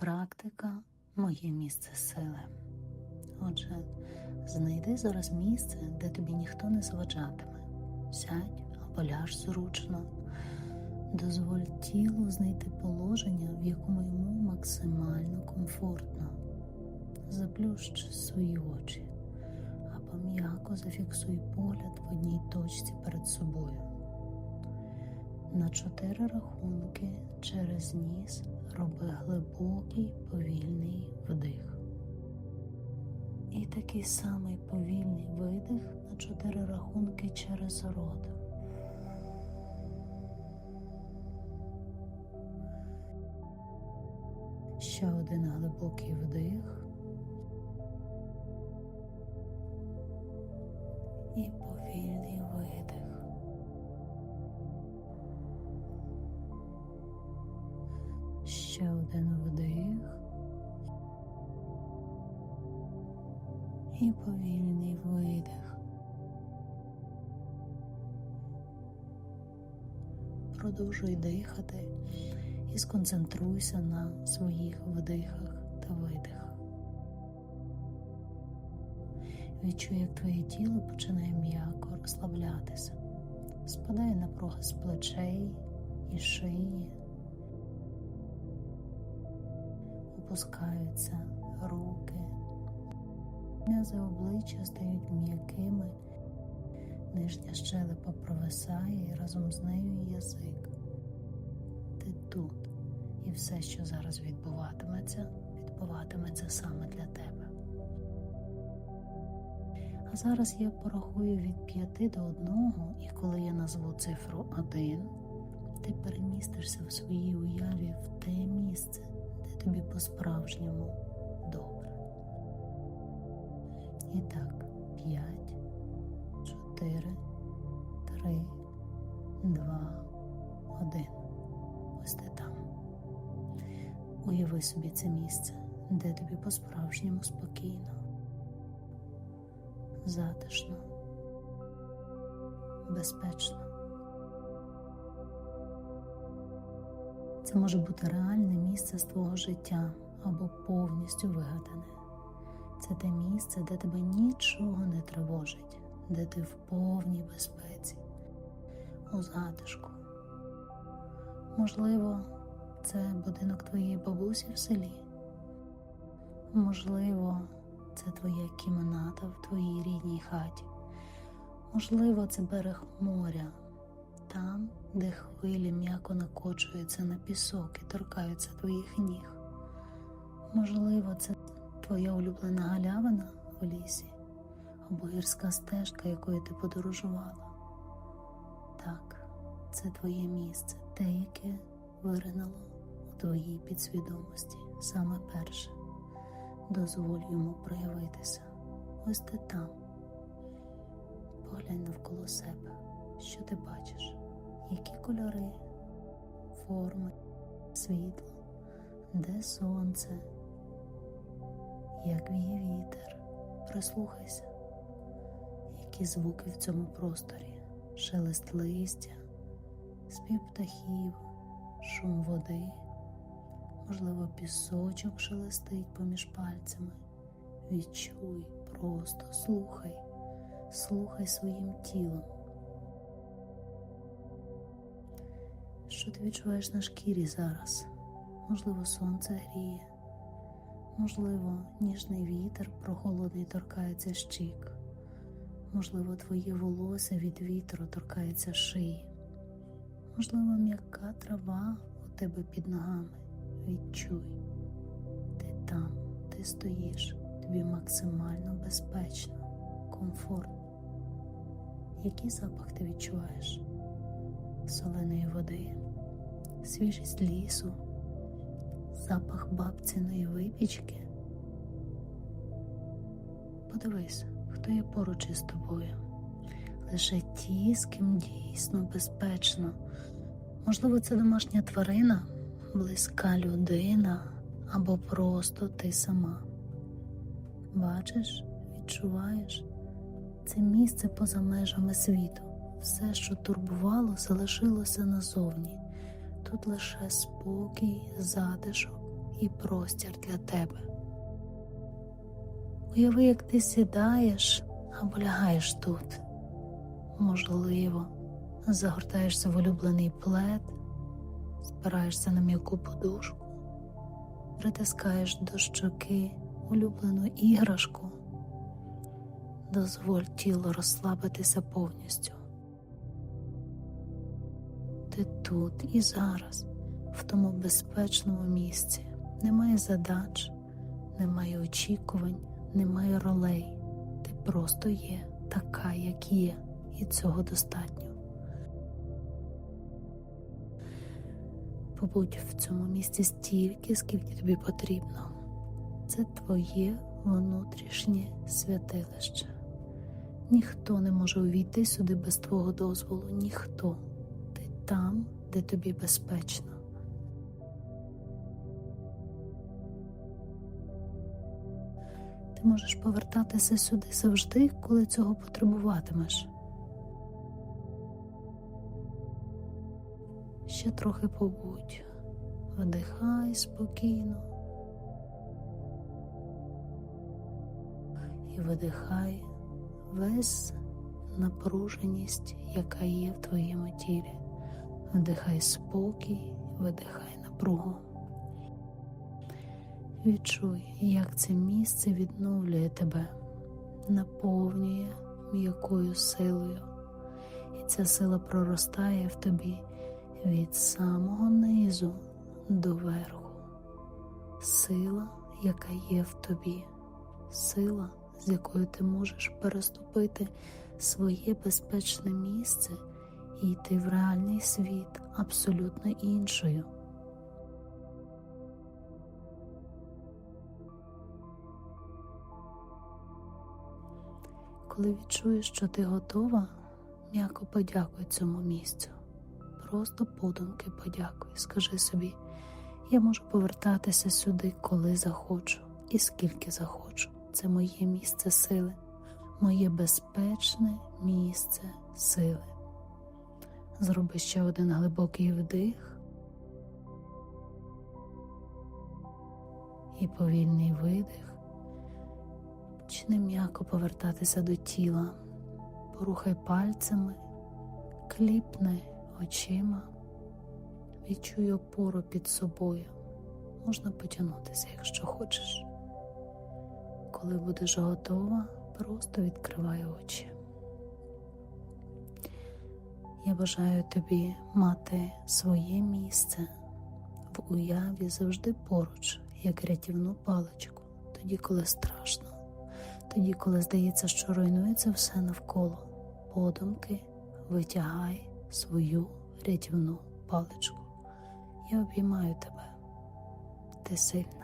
Практика моє місце сили. Отже, знайди зараз місце, де тобі ніхто не заважатиме. Сядь або ляж зручно. Дозволь тілу знайти положення, в якому йому максимально комфортно. Заплющ свої очі або м'яко зафіксуй погляд в одній точці перед собою. На чотири рахунки через ніс роби глибокий повільний вдих. І такий самий повільний видих на чотири рахунки через рот. Ще один глибокий вдих. І один вдих. І повільний видих. Продовжуй дихати і сконцентруйся на своїх вдихах та видихах. Відчуй, як твоє тіло починає м'яко розслаблятися, спадає напруга з плечей і шиї, опускаються руки, м'язи обличчя стають м'якими, нижня щелепа провисає і разом з нею язик. Ти тут, і все, що зараз відбуватиметься, відбуватиметься саме для тебе. А зараз я порахую від п'яти до одного, і коли я назву цифру один, ти перемістишся в своїй уяві в те місце, тобі по-справжньому добре. І так, п'ять, чотири, три, два, один. Ось ти там. Уяви собі це місце, де тобі по-справжньому спокійно затишно, безпечно. Це може бути реальне місце з твого життя або повністю вигадане. Це те місце, де тебе нічого не тривожить, де ти в повній безпеці, у затишку. Можливо, це будинок твоєї бабусі в селі. Можливо, це твоя кімната в твоїй рідній хаті. Можливо, це берег моря, там, де хвилі м'яко накочуються на пісок і торкаються твоїх ніг. Можливо, це твоя улюблена галявина в лісі або гірська стежка, якою ти подорожувала. Так, це твоє місце, те, яке виринуло у твоїй підсвідомості саме перше дозволь йому проявитися. Ось ти там. Поглянь навколо себе, що ти бачиш, кольори, форми, світло, де сонце, як віє вітер, прислухайся, які звуки в цьому просторі, шелест листя, спів птахів, шум води. Можливо, пісочок шелестить поміж пальцями. Відчуй, просто слухай, слухай своїм тілом. Що ти відчуваєш на шкірі зараз? Можливо, сонце гріє, можливо, ніжний вітер прохолодний торкається щік, можливо, твоє волосся від вітру торкається шиї, можливо, м'яка трава у тебе під ногами. Відчуй, ти там, ти стоїш, тобі максимально безпечно, комфортно. Який запах ти відчуваєш? Соленої води, свіжість лісу, запах бабциної випічки. Подивись, хто є поруч із тобою. Лише ті, з ким дійсно безпечно. Можливо, це домашня тварина близька людина або просто ти сама. Бачиш, відчуваєш це місце поза межами світу. Все, що турбувало, залишилося назовні. Тут лише спокій, затишок і простір для тебе. Уяви, як ти сідаєш або лягаєш тут. Можливо, загортаєшся в улюблений плед, спираєшся на м'яку подушку, притискаєш до щоки улюблену іграшку. Дозволь тілу розслабитися повністю. Ти тут і зараз, в тому безпечному місці. Немає задач, немає очікувань, немає ролей. Ти просто є така, як є, і цього достатньо. Побудь в цьому місці стільки, скільки тобі потрібно. Це твоє внутрішнє святилище. Ніхто не може увійти сюди без твого дозволу, ніхто. Там, де тобі безпечно. Ти можеш повертатися сюди завжди, коли цього потребуватимеш. Ще трохи побудь, вдихай спокійно і видихай весь напруженість, яка є в твоєму тілі. Вдихай спокій, видихай напругу. Відчуй, як це місце відновлює тебе, наповнює м'якою силою, і ця сила проростає в тобі від самого низу до верху. Сила, яка є в тобі, сила, з якою ти можеш переступити своє безпечне місце і йти в реальний світ абсолютно іншою. Коли відчуєш, що ти готова, м'яко подякуй цьому місцю. Просто подумки подякуй. Скажи собі, я можу повертатися сюди, коли захочу і скільки захочу. Це моє місце сили, моє безпечне місце сили. Зроби ще один глибокий вдих і повільний видих. Почни м'яко повертатися до тіла, порухай пальцями, кліпни очима, відчуй опору під собою. Можна потягнутися, якщо хочеш. Коли будеш готова, просто відкривай очі. Я бажаю тобі мати своє місце в уяві завжди поруч, як рятівну паличку, тоді, коли страшно, тоді, коли здається, що руйнується все навколо, подумки витягай свою рятівну паличку. Я обіймаю тебе, ти сильна.